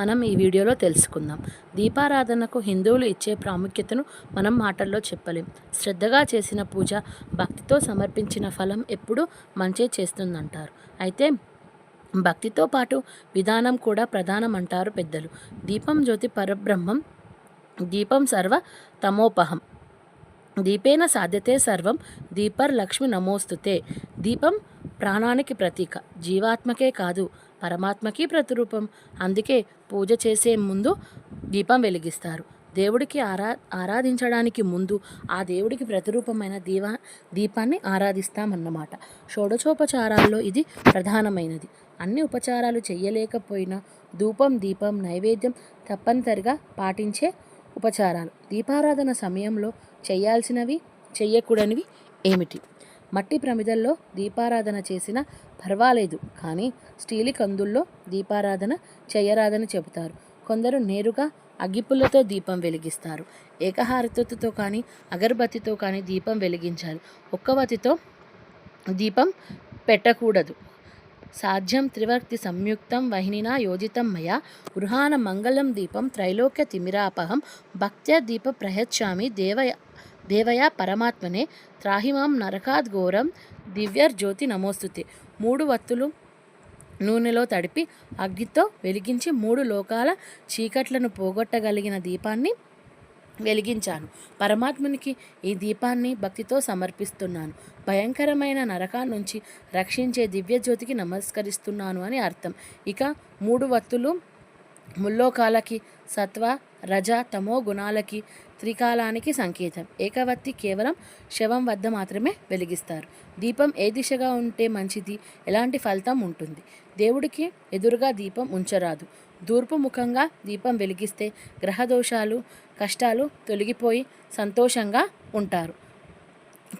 మనం ఈ వీడియోలో తెలుసుకుందాం. దీపారాధనకు హిందువులు ఇచ్చే ప్రాముఖ్యతను మనం మాటల్లో చెప్పలేం. శ్రద్ధగా చేసిన పూజ భక్తితో సమర్పించిన ఫలం ఎప్పుడూ మంచే చేస్తుందంటారు. అయితే భక్తితో పాటు విధానం కూడా ప్రధానం అంటారు పెద్దలు. దీపం జ్యోతి పరబ్రహ్మం దీపం సర్వ తమోపహం. దీపేన సాధ్యతే సర్వం దీపర్ లక్ష్మి నమోస్తుతే. దీపం ప్రాణానికి ప్రతీక. జీవాత్మకే కాదు పరమాత్మకి ప్రతిరూపం. అందుకే పూజ చేసే ముందు దీపం వెలిగిస్తారు. దేవుడికి ఆరా ఆరాధించడానికి ముందు ఆ దేవుడికి ప్రతిరూపమైన దీవా దీపాన్ని ఆరాధిస్తామన్నమాట. షోడచోపచారాల్లో ఇది ప్రధానమైనది. అన్ని ఉపచారాలు చేయలేకపోయినా ధూపం దీపం నైవేద్యం తప్పనిసరిగా పాటించే ఉపచారాలు. దీపారాధన సమయంలో చేయాల్సినవి చేయకూడనివి ఏమిటి? మట్టి ప్రమిదల్లో దీపారాధన చేసినా పర్వాలేదు. కానీ స్టీలి కందుల్లో దీపారాధన చేయరాదని చెబుతారు. కొందరు నేరుగా అగ్గిపుల్లతో దీపం వెలిగిస్తారు. ఏకహారతతో కానీ అగరబత్తితో కానీ దీపం వెలిగించాలి ఒక్కవతితో దీపం పెట్టకూడదు. సాధ్యం త్రివర్తి సంయుక్తం వహినినా యోజితం మయా గృహాన మంగళం దీపం త్రైలోక్య తిమిరాపహం భక్త్య దీప ప్రయచ్చామి దేవయ దేవయ పరమాత్మనే త్రాహిమాం నరకాద్ ఘోరం దివ్యర్జ్యోతి నమోస్తుతే. మూడు వత్తులు నూనెలో తడిపి అగ్గితో వెలిగించి మూడు లోకాల చీకట్లను పోగొట్టగలిగిన దీపాన్ని వెలిగించాను. పరమాత్మునికి ఈ దీపాన్ని భక్తితో సమర్పిస్తున్నాను. భయంకరమైన నరకా నుంచి రక్షించే దివ్యజ్యోతికి నమస్కరిస్తున్నాను అని అర్థం. ఇక మూడు వత్తులు ముల్లోకాలకి సత్వ రజ తమో గుణాలకి త్రికాలానికి సంకేతం. ఏకవత్తి కేవలం శవం వద్ద మాత్రమే వెలిగిస్తారు. దీపం ఏ దిశగా ఉంటే మంచిది? ఎలాంటి ఫలితం ఉంటుంది? దేవుడికి ఎదురుగా దీపం ఉంచరాదు. దూర్పు ముఖంగా దీపం వెలిగిస్తే గ్రహదోషాలు కష్టాలు తొలగిపోయి సంతోషంగా ఉంటారు.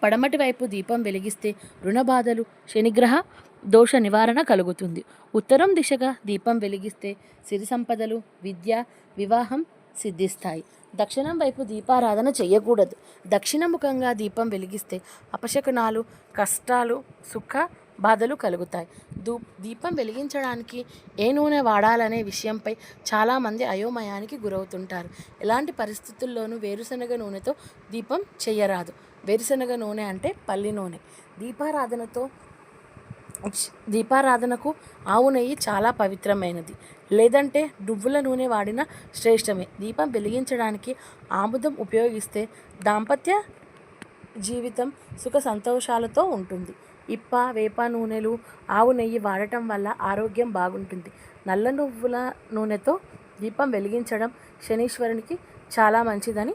పడమటి వైపు దీపం వెలిగిస్తే రుణబాధలు శనిగ్రహ దోష నివారణ కలుగుతుంది. ఉత్తరం దిశగా దీపం వెలిగిస్తే సిరి సంపదలు విద్య వివాహం సిద్ధిస్తాయి. దక్షిణం వైపు దీపారాధన చేయకూడదు దక్షిణముఖంగా దీపం వెలిగిస్తే అపశకనాలు కష్టాలు సుఖ బాధలు కలుగుతాయి. దూ దీపం వెలిగించడానికి ఏ నూనె వాడాలనే విషయంపై చాలామంది అయోమయానికి గురవుతుంటారు. ఎలాంటి పరిస్థితుల్లోనూ వేరుశనగ నూనెతో దీపం చేయరాదు వేరుశనగ నూనె అంటే పల్లి నూనె. దీపారాధనతో దీపారాధనకు ఆవు నెయ్యి చాలా పవిత్రమైనది. లేదంటే నువ్వుల నూనె వాడిన శ్రేష్టమే. దీపం వెలిగించడానికి ఆముదం ఉపయోగిస్తే దాంపత్య జీవితం సుఖ సంతోషాలతో ఉంటుంది. ఇప్ప వేప నూనెలు ఆవు నెయ్యి వాడటం వల్ల ఆరోగ్యం బాగుంటుంది. నల్ల నువ్వుల నూనెతో దీపం వెలిగించడం శనీశ్వరునికి చాలా మంచిదని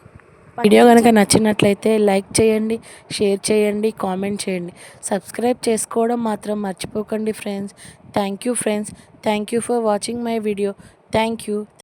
వీడియో కనుక నచ్చినట్లయితే లైక్ చేయండి షేర్ చేయండి కామెంట్ చేయండి. సబ్స్క్రైబ్ చేసుకోవడం మాత్రం మర్చిపోకండి friends. Thank you friends. Thank you for watching my video. Thank you.